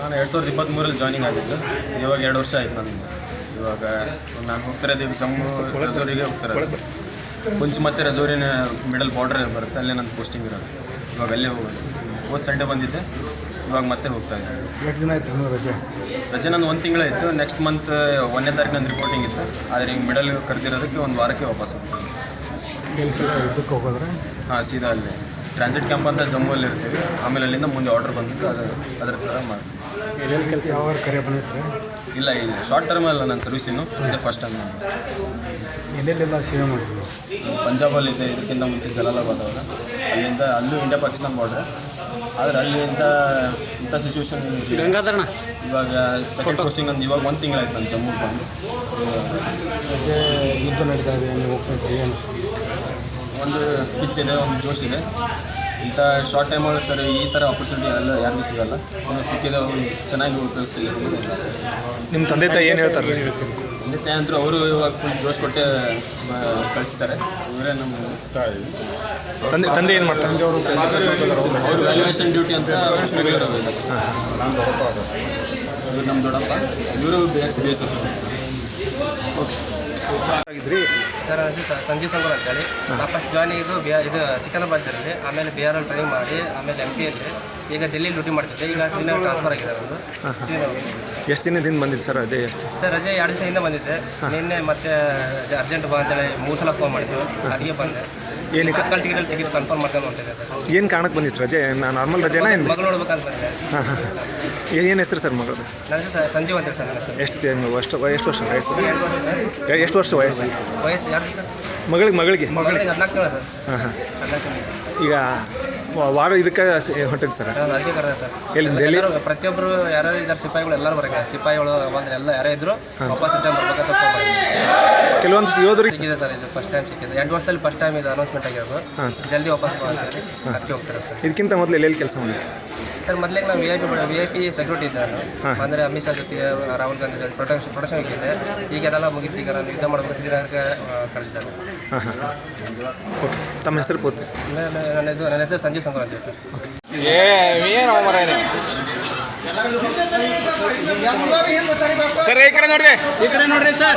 ನಾನು ಎರಡು ಸಾವಿರದ ಇಪ್ಪತ್ತ್ಮೂರಲ್ಲಿ ಜಾಯ್ನಿಂಗ್ ಆಗಿದ್ದು ಇವಾಗ ಎರಡು ವರ್ಷ ಆಯ್ತು ನನಗೆ ಇವಾಗ ನಾನು ಹೋಗ್ತಿರೋದು ಈಗ ಜಮ್ಮು ರಜೋರಿಗೆ ಹೋಗ್ತಿರೋದು ಕುಂಚು ಮತ್ತು ರಜೋರಿನ ಮಿಡಲ್ ಬಾರ್ಡರ್ ಬರುತ್ತೆ ಅಲ್ಲೇ ನನ್ನ ಪೋಸ್ಟಿಂಗ್ ಇರೋದು. ಇವಾಗ ಅಲ್ಲೇ ಹೋಗೋದು. ಹೋದ ಸಂಡೆ ಬಂದಿದ್ದೆ ಇವಾಗ ಮತ್ತೆ ಹೋಗ್ತಾ ಇದ್ದೀನಿ. ಎಷ್ಟು ದಿನ ಆಯಿತು ರಜೆ? ರಜೆ ನಂದು ಒಂದು ತಿಂಗಳಾಯಿತು ನೆಕ್ಸ್ಟ್ ಮಂತ್ ಒಂದನೇ ತಾರೀಕು ನಂದು ರಿಪೋರ್ಟಿಂಗ್ ಇತ್ತು. ಆದರೆ ಹಿಂಗೆ ಮಿಡಲ್ ಕರೆದಿರೋದಕ್ಕೆ ಒಂದು ವಾರಕ್ಕೆ ವಾಪಸ್ ಹೋಗ್ತೀನಿ. ಹೋಗೋದ್ರೆ? ಹಾಂ ಸೀದಾ ಅಲ್ಲಿ. ಟ್ರಾನ್ಸಿಟ್ ಕ್ಯಾಂಪ್ ಅಂತ ಜಮ್ಮುವಲ್ಲಿ ಇರ್ತೀವಿ. ಆಮೇಲೆ ಅಲ್ಲಿಂದ ಮುಂದೆ ಆರ್ಡರ್ ಬಂದಿದ್ದು ಅದು ಅದ್ರ ಥರ ಮಾಡಿ ಎಲ್ಲೆಲ್ಲಿ ಕೆಲಸ ಯಾವ ಕರೆ ಬಂದಿತ್ತು? ಇಲ್ಲ ಇಲ್ಲ. ಶಾರ್ಟ್ ಟರ್ಮ್ ಅಲ್ಲ ನನ್ನ ಸರ್ವಿಸ್ ಇನ್ನು. ಇದೇ ಫಸ್ಟ್ ಟೈಮ್ ನಾನು. ಎಲ್ಲೆಲ್ಲೆಲ್ಲ ಸೇವೆ ಮಾಡಿದ್ರು? ಪಂಜಾಬಲ್ಲಿದ್ದೆ ಇದಕ್ಕಿಂತ ಮುಂಚೆ ಜಲಾಲಾಬಾದ್ ಅವರು. ಅಲ್ಲಿಂದ ಅಲ್ಲೂ ಇಂಡಿಯಾ ಪಾಕಿಸ್ತಾನ ಬಾರ್ಡ್ರ್ ಆದರೆ ಅಲ್ಲಿಂದ ಇಂಥ ಸಿಚುವೇಶನ್ ಗಂಗಾಧರಣ ಇವಾಗ ಸೆಕೆಂಡ್ ಪೋಸ್ಟಿಂಗ್ ನಂದು ಇವಾಗ ಒಂದು ತಿಂಗಳಾಯ್ತು ನಾನು ಜಮ್ಮು ಬಂದು. ಸದ್ಯ ಯುದ್ಧ ನಡೀತಾ ಇದೆ ನೀವು ಹೋಗ್ತಾ ಒಂದು ಪಿಚ್ ಇದೆ ಒಂದು ಜೋಶ್ ಇದೆ. ಇಂಥ ಶಾರ್ಟ್ ಟೈಮ್ ಒಳಗೆ ಸರ್ ಈ ಥರ ಆಪರ್ಚುನಿಟಿ ಎಲ್ಲ ಯಾರಿಗೂ ಸಿಗಲ್ಲ. ಅವನು ಸಿಕ್ಕಿದೆ ಅವನು ಚೆನ್ನಾಗಿ ಉಪಯೋಗಿಸ್ತಿಲ್ಲ ನಿಮ್ಮ ತಂದೆ ತಾಯಿ ಏನು ಹೇಳ್ತಾರೆ? ತಂದೆ ತಾಯಿ ಅಂತೂ ಅವರು ಇವಾಗ ಫುಲ್ ಜೋಶ್ ಕೊಟ್ಟೆ ಕಳಿಸ್ತಾರೆ ಇವರೇ ನಮ್ಮ ತಂದೆ ತಂದೆ ಏನು ಮಾಡ್ತಾರೆ? ಅವರು ಅವರು ವ್ಯಾಲ್ಯೂಯೇಷನ್ ಡ್ಯೂಟಿ ಅಂತ ಇವರು ನಮ್ಮ ದೊಡ್ಡಪ್ಪ. ಇವರು B S B S F ಆಗಿದ್ರಿ sir Sanjeev Sangur ಅಂತೇಳಿ ನಾ ಫಸ್ಟ್ ಜಾಯ್ನ್ ಇದು ಬಿ ಇದು ಸಿಕಂದ್ರಾಬಾದ್ದಲ್ಲಿ ಆಮೇಲೆ ಬಿ ಆರ್ ಎಲ್ ಟ್ರೈನಿಂಗ್ ಮಾಡಿ ಆಮೇಲೆ ಎಂ ಪಿ ಅಲ್ಲಿ. ಈಗ ಡೆಲ್ಲಿ ಡ್ಯೂಟಿ ಮಾಡ್ತಿದ್ದೆ. ಈಗ ಶ್ರೀನಗರ್ ಟ್ರಾನ್ಸ್ಫರ್ ಆಗಿದೆ ಒಂದು ಶ್ರೀನಗರ್ ಎಷ್ಟು ದಿನದಿಂದ ಬಂದಿಲ್ಲ ಸರ್ ಅಜಯ್ ಸರ್ ಅಜಯ್ ಎರಡು ದಿವಸ ಹಿಂದೆ ಬಂದಿದ್ದೆ ನಿನ್ನೆ ಮತ್ತೆ ಅರ್ಜೆಂಟ್ ಬಾ ಅಂತೇಳಿ ಮೂರು ಸಲ ಫೋನ್ ಮಾಡಿದ್ರು ಅಡುಗೆ ಬಂದೆ. ಏನಕ್ಕೆ? ತತ್ಕಾಲ್ ಟಿಕೆಟ್ ಟಿಕೆಟ್ ಕನ್ಫರ್ಮ್ ಮಾಡ್ಕೊಂಡು ಹೊಂಟಿದ್ದೆ ಸರ್. ಏನು ಕಾರಣಕ್ಕೆ ಬಂದಿತ್ತು ರಜೆ? ನಾರ್ಮಲ್ ರಜೆನಾ ಏನು? ಮಗಳು ಹಾಂ ಹಾಂ ಏನು ಹೆಸರು ಸರ್ ಮಗಳು ನನ್ನ ಹೆಸರು ಸ- ಸಂಜೀವ್ ಅಂತ ಸರ್ ನನ್ನ ಹೆಸರು. ಎಷ್ಟು ಎಷ್ಟು ಎಷ್ಟು ವರ್ಷ ವಯಸ್ಸು? ಎಷ್ಟು ವರ್ಷ ವಯಸ್ಸು? ವಯಸ್ಸು ಎರಡು ಸರ್? ಮಗಳಿಗೆ ಮಗಳಿಗೆ? ಮಗಳಿಗೆ ಹದಿನಾಲ್ಕು ಹಾಂ ಹಾಂ. ಈಗ ವಾರ ಇದಕ್ಕೆ ಹೊಂಟಿದ್ದು ಸರ್. ಅದಕ್ಕೆ ಕರೆದೆ ಸರ್. ಎಲ್ಲಿ? ಡೆಲ್ಲಿ ಎಲ್ಲರೂ ಪ್ರತಿಯೊಬ್ಬರು ಯಾರು ಇದ್ದಾರೆ ಸಿಪಾಯಿಗಳು ಎಲ್ಲರೂ ಬರಕ್ಕೆ. ಸಿಪಾಯಿಗಳು ಬಂದ್ರೆ ಎಲ್ಲ ಯಾರೇ ಇದ್ರು ವಾಪಸ್ ರಿಟರ್ನ್ ಬರ್ಬೇಕಂತ ಮಾಡಿದ್ರು ಕೆಲವೊಂದು ಯೋಧರಿಗೆ ಸಿಕ್ಕಿದೆ ಸರ್ ಇದು ಫಸ್ಟ್ ಟೈಮ್ ಸಿಕ್ಕಿದೆ. ಎಂಟು ವರ್ಷದಲ್ಲಿ ಫಸ್ಟ್ ಟೈಮ್ ಇದು ಅನೌನ್ಸ್ಮೆಂಟ್ ಆಗಿರೋದು. ಜಲ್ದಿ ವಾಪಸ್ ಬಾ ಅಂತ ಹೇಳಿ ಅದಕ್ಕೆ ಹೋಗ್ತಾರೆ ಸರ್. ಇದಕ್ಕಿಂತ ಮೊದಲು ಎಲ್ಲೆಲ್ಲಿ ಕೆಲಸ ಮಾಡಿದ್ದು ಸರ್ ಸರ್ ಮೊದಲಿಗೆ ನಾವು V I P V I P security sir ನಾನು ಅಂದರೆ ಅಮಿತ್ ಶಾ ಜೊತೆ ರಾಹುಲ್ ಗಾಂಧಿ ಜೊತೆ ಪ್ರೊಟೆಕ್ಷನ್ ಪ್ರೊಟೆಕ್ಷನ್ ಇಟ್ಟಿದೆ ಈಗ ಅದೆಲ್ಲ ಮುಗಿತು ಈಗ ನಾನು ಯುದ್ಧ ಮಾಡಬೇಕು ಶ್ರೀನಗರಕ್ಕೆ ಕಳಿಸಿದ್ದಾರೆ. ಹಾಂ ಹಾಂ. ಓಕೆ ತಮ್ಮ ಹೆಸರು ಪೂರ್ತಿ? ನನ್ನ ಇದು ನನ್ನ ಹೆಸರು ಸಂಜೀವ್ ಸಂಗರ್ ಅಂತ ಸರ್ ಸರ್ ಈ ಕಡೆ ನೋಡ್ರಿ. ಈ ಕಡೆ ನೋಡ್ರಿ ಸರ್.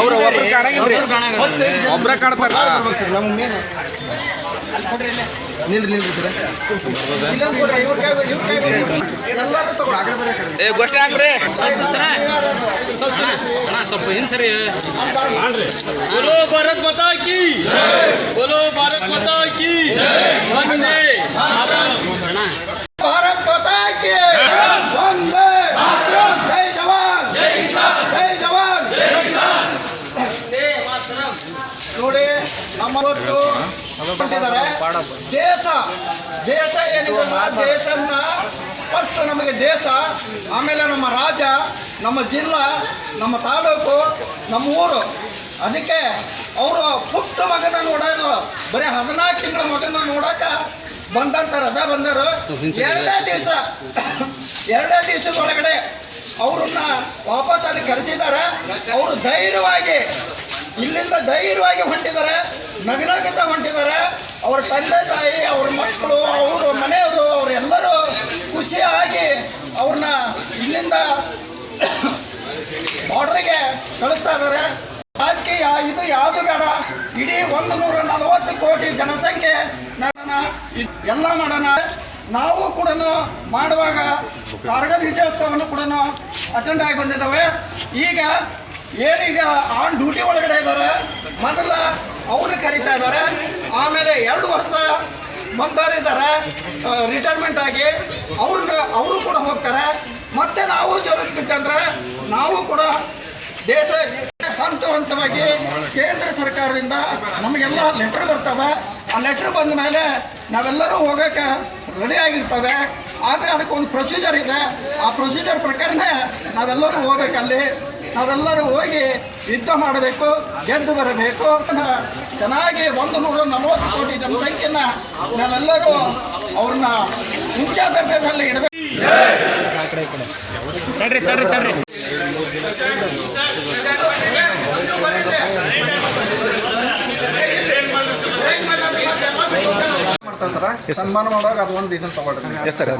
ಅವ್ರ ಒಬ್ರು ಕಾಡಂಗಿಲ್ರಿ ಒಬ್ರ ಕಾಡ್ತಾರ ನಿಲ್ರಿ ನಿಲ್ರಿ ಸರ್ ಏ ಗೋಷ್ಠಿ ಹಾಕ್ರಿ. ಸ್ವಲ್ಪ ಹಿಂಸರಿ ಬೋಲೋ ಭಾರತ್ ಮಾತಾ ಕಿ ಬೋಲೋ ಭಾರತ್ ಮಾತಾ ಕಿ ವಂದೇ ಭಾರತ್. ಮಾತಾ ಕಿ ವಂದೇ ಜೈ ಜವಾನ್. ಜೈ ಕಿಸಾನ್. ಜೈ ದೇಶ ದೇಶ ಏನಿದೆಲ್ಲ ದೇಶನ್ನ ಫಸ್ಟ್ ನಮಗೆ ದೇಶ ಆಮೇಲೆ ನಮ್ಮ ರಾಜ ನಮ್ಮ ಜಿಲ್ಲಾ ನಮ್ಮ ತಾಲೂಕು ನಮ್ಮ ಊರು. ಅದಕ್ಕೆ ಅವರು ಪುಟ್ಟ ಮಗನ ನೋಡೋದು ಬರೀ ಹದಿನಾಲ್ಕು ತಿಂಗಳ ಮಗನ ನೋಡಕ ಬಂದಂಥ ರಜಾ ಬಂದರು. ಎರಡೇ ದಿವಸ ಎರಡೇ ದಿವಸದೊಳಗಡೆ ಅವ್ರನ್ನ ವಾಪಸ್ ಅಲ್ಲಿ ಕರೆಸಿದ್ದಾರೆ ಅವರು ಧೈರ್ಯವಾಗಿ ಇಲ್ಲಿಂದ ಧೈರ್ಯವಾಗಿ ಹೊಂಟಿದ್ದಾರೆ ನಗರಾಗತ ಹೊಂಟಿದ್ದಾರೆ. ಅವ್ರ ತಂದೆ ತಾಯಿ, ಅವ್ರ ಮಕ್ಕಳು, ಅವರು ಮನೆಯವರು, ಅವರೆಲ್ಲರೂ ಖುಷಿಯಾಗಿ ಅವ್ರನ್ನ ಇಲ್ಲಿಂದ ಬಾರ್ಡ್ರಿಗೆ ಕಳಿಸ್ತಾ ಇದ್ದಾರೆ. ರಾಜಕೀಯ ಇದು ಯಾವುದು ಬೇಡ, ಇಡೀ ಒಂದು ನೂರ ನಲವತ್ತು ಕೋಟಿ ಜನಸಂಖ್ಯೆ ನಾನು ಎಲ್ಲ ಮಾಡೋಣ ನಾವು ಕೂಡ ಮಾಡುವಾಗ ಕಾರ್ಗಲ್ ವಿಜಯೋತ್ಸವವನ್ನು ಕೂಡ ಅಟೆಂಡ್ ಆಗಿ ಬಂದಿದ್ದಾವೆ. ಈಗ ಏನೀಗ ಆನ್ ಡ್ಯೂಟಿ ಒಳಗಡೆ ಇದ್ದಾರೆ. ಮೊದಲ ಅವ್ರನ್ನ ಕರೀತಾ ಇದ್ದಾರೆ. ಆಮೇಲೆ ಎರಡು ವರ್ಷ ಬಂದವರಿದ್ದಾರೆ ರಿಟೈರ್ಮೆಂಟ್ ಆಗಿ ಅವ್ರನ್ನ ಅವರು ಕೂಡ ಹೋಗ್ತಾರೆ. ಮತ್ತೆ ನಾವು ಜರುಗಬೇಕಂದ್ರೆ ನಾವು ಕೂಡ ದೇಶ ಹಂತ ಹಂತವಾಗಿ ಕೇಂದ್ರ ಸರ್ಕಾರದಿಂದ ನಮಗೆಲ್ಲ ಲೆಟರ್ ಬರ್ತವೆ. ಆ ಲೆಟ್ರ್ ಬಂದ ಮೇಲೆ ನಾವೆಲ್ಲರೂ ಹೋಗೋಕ್ಕೆ ರೆಡಿ ಆಗಿರ್ತವೆ. ಆದರೆ ಅದಕ್ಕೊಂದು ಪ್ರೊಸೀಜರ್ ಇದೆ. ಆ ಪ್ರೊಸೀಜರ್ ಪ್ರಕಾರನೇ ನಾವೆಲ್ಲರೂ ಹೋಗ್ಬೇಕಲ್ಲಿ. ನಾವೆಲ್ಲರೂ ಹೋಗಿ ಯುದ್ಧ ಮಾಡಬೇಕು ಗೆದ್ದು ಬರಬೇಕು. ಚೆನ್ನಾಗಿ ಒಂದು ನೂರ ನಲವತ್ತು ಕೋಟಿ ಜನಸಂಖ್ಯೆನ ನಾವೆಲ್ಲರೂ ಅವ್ರನ್ನ ಉಚ್ಚ ದರ್ಜೆಯಲ್ಲಿ ಇಡಬೇಕು ಸನ್ಮಾನ ಮಾಡುವಾಗ ಅದು ಒಂದು ಇದನ್ನು ತಗೊಳ್ರಿ ಎಸ್ ಸರ್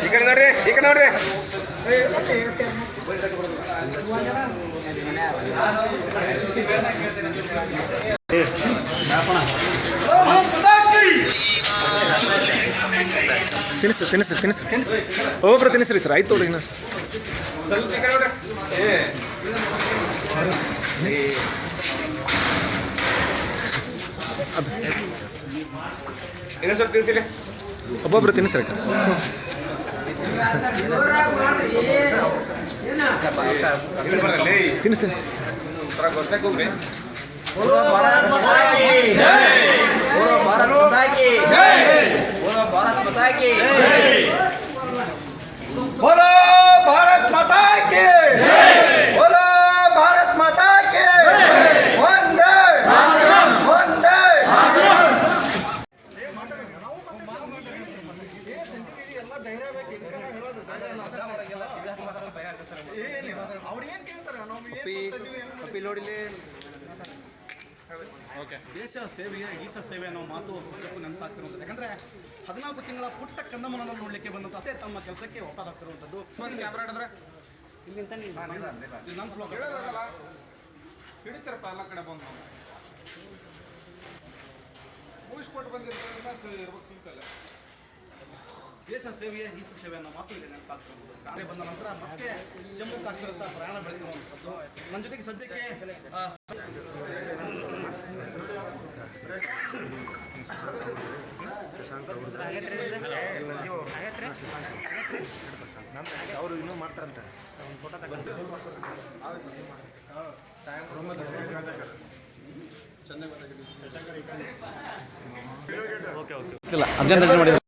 ಈ ಕಡೆ ನೋಡ್ರಿ ಈ ಕಡೆ ನೋಡ್ರಿ ತಿನ್ನಿಸ್ರಿ ತಿನ್ನಿಸ್ರಿ ತಿನ್ನಿಸ್ರಿ ಒಬ್ಬೊಬ್ರು ತಿನ್ಸ್ರಿ ಸರ್ ಆಯ್ತು ಇನ್ನು ಅದು ಇನ್ನೊಂದು ಸ್ವಲ್ಪ ತಿನ್ಸಿಲ್ಲ ಒಬ್ಬೊಬ್ರು ತಿನ್ನಿಸ್ರಕ್ಕ ತಿನ್ನಿಸ್ ತಿನ್ನಿಸಿ. ಪೂರ್ವ ಭಾರತ್ ಮತಾಕಿ ಭಾರತ್ ಮತಾಕಿ ಪೂರ್ವ ಭಾರತ್ ಮತಾಕಿ ದೇಶ ಸೇವೆಯ ಈಶ ಸೇವೆ ಅನ್ನೋ ಮಾತು ನಿಜಕ್ಕೂ ನೆನಪಾಗ್ತಿರುವಂಥದ್ದು. ಯಾಕಂದ್ರೆ ಹದಿನಾಲ್ಕು ತಿಂಗಳ ಪುಟ್ಟ ಕಂದಮ್ಮನನ್ನು ನೋಡಲಿಕ್ಕೆ ಬಂದಂಥ ಅದೇ ತಮ್ಮ ಕೆಲಸಕ್ಕೆ ಒಪ್ಪಾದಾಗ್ತಿರುವಂಥದ್ದು. ಇದು ನಮ್ಮ ಫ್ಲೋ ಹಿಡಿತಾರಪ್ಪ ಎಲ್ಲ ಕಡೆ ಬಂದು. ಮುಗಿಸ್ಕೊಟ್ಟು ಬಂದಿರ್ತಾರೆ ಇರ್ಬೇಕು ಸಿಗ್ತಲ್ಲ ದೇಶ ಸೇವೆಯ ಹಿಂಸೆ ಸೇವೆ ಅನ್ನೋ ಮಾತು ಇಲ್ಲಿ ನೆನಪಾಗ್ತದೆ ಕಾರೇ ಬಂದ ನಂತರ ಮತ್ತೆ ಜಮ್ಮು ಕಾಶ್ಮೀರದ ಪ್ರಯಾಣ ಬೆಳೆಸಿರುವಂಥದ್ದು ನನ್ನ ಜೊತೆಗೆ ಸದ್ಯಕ್ಕೆ ಅವರು ಆ, ಇಲ್ಲ ಅರ್ಜೆಂಟ್ ಮಾಡಿದ್ರೆ